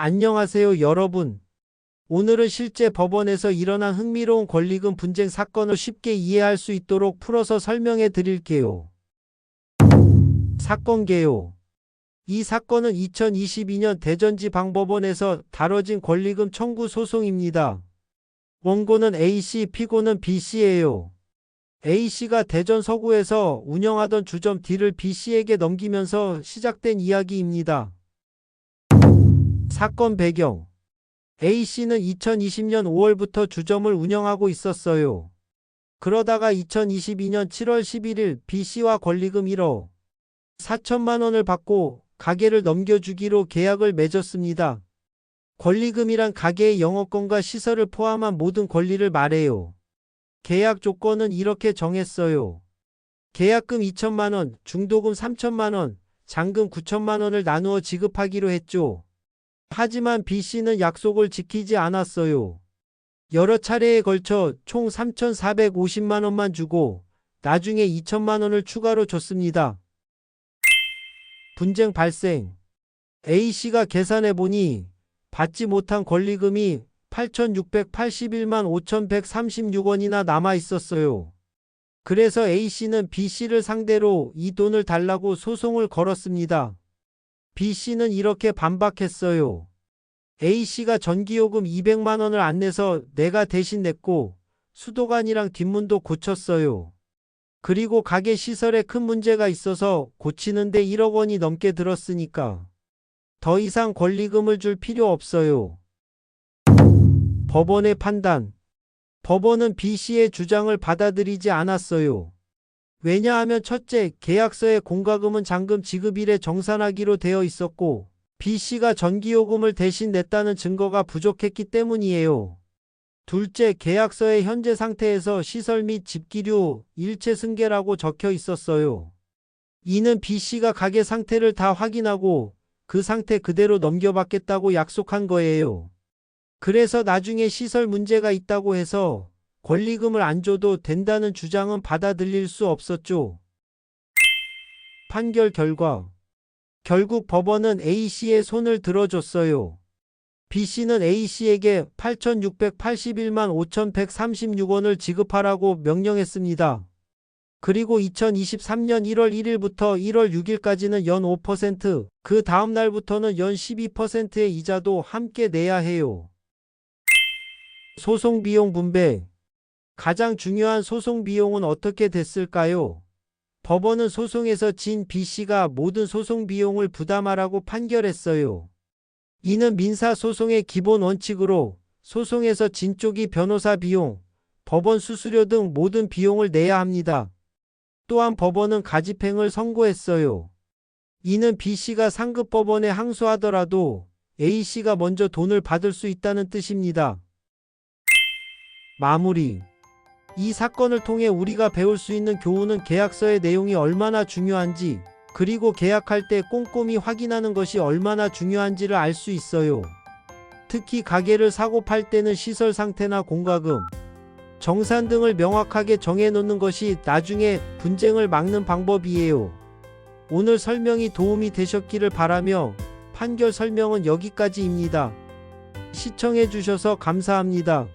안녕하세요, 여러분. 오늘은 실제 법원에서 일어난 흥미로운 권리금 분쟁 사건을 쉽게 이해할 수 있도록 풀어서 설명해 드릴게요. 사건 개요. 이 사건은 2022년 대전지방법원에서 다뤄진 권리금 청구 소송입니다. 원고는 A씨, 피고는 B씨예요. A씨가 대전 서구에서 운영하던 주점 D를 B씨에게 넘기면서 시작된 이야기입니다. 사건 배경 A씨는 2020년 5월부터 주점을 운영하고 있었어요. 그러다가 2022년 7월 11일 B씨와 권리금 1억 4천만 원을 받고 가게를 넘겨주기로 계약을 맺었습니다. 권리금이란 가게의 영업권과 시설을 포함한 모든 권리를 말해요. 계약 조건은 이렇게 정했어요. 계약금 2천만 원, 중도금 3천만 원, 잔금 9천만 원을 나누어 지급하기로 했죠. 하지만 B씨는 약속을 지키지 않았어요. 여러 차례에 걸쳐 총 3,450만 원만 주고 나중에 2천만 원을 추가로 줬습니다. 분쟁 발생. A씨가 계산해 보니 받지 못한 권리금이 8,681만 5,136원이나 남아 있었어요. 그래서 A씨는 B씨를 상대로 이 돈을 달라고 소송을 걸었습니다. B씨는 이렇게 반박했어요. A씨가 전기요금 200만 원을 안 내서 내가 대신 냈고 수도관이랑 뒷문도 고쳤어요. 그리고 가게 시설에 큰 문제가 있어서 고치는데 1억 원이 넘게 들었으니까 더 이상 권리금을 줄 필요 없어요. 법원의 판단. 법원은 B씨의 주장을 받아들이지 않았어요. 왜냐하면 첫째, 계약서에 공과금은 잔금 지급일에 정산하기로 되어 있었고, B씨가 전기요금을 대신 냈다는 증거가 부족했기 때문이에요. 둘째, 계약서의 현재 상태에서 시설 및 집기류 일체 승계라고 적혀 있었어요. 이는 B씨가 가게 상태를 다 확인하고 그 상태 그대로 넘겨받겠다고 약속한 거예요. 그래서 나중에 시설 문제가 있다고 해서 권리금을 안 줘도 된다는 주장은 받아들일 수 없었죠. 판결 결과. 결국 법원은 A씨의 손을 들어줬어요. B씨는 A씨에게 8,681만 5,136원을 지급하라고 명령했습니다. 그리고 2023년 1월 1일부터 1월 6일까지는 연 5%, 그 다음 날부터는 연 12%의 이자도 함께 내야 해요. 소송 비용 분배. 가장 중요한 소송 비용은 어떻게 됐을까요? 법원은 소송에서 진 B씨가 모든 소송 비용을 부담하라고 판결했어요. 이는 민사소송의 기본 원칙으로 소송에서 진 쪽이 변호사 비용, 법원 수수료 등 모든 비용을 내야 합니다. 또한 법원은 가집행을 선고했어요. 이는 B씨가 상급 법원에 항소하더라도 A씨가 먼저 돈을 받을 수 있다는 뜻입니다. 마무리. 이 사건을 통해 우리가 배울 수 있는 교훈은 계약서의 내용이 얼마나 중요한지, 그리고 계약할 때 꼼꼼히 확인하는 것이 얼마나 중요한지를 알 수 있어요. 특히 가게를 사고 팔 때는 시설 상태나 공과금, 정산 등을 명확하게 정해놓는 것이 나중에 분쟁을 막는 방법이에요. 오늘 설명이 도움이 되셨기를 바라며 판결 설명은 여기까지입니다. 시청해주셔서 감사합니다.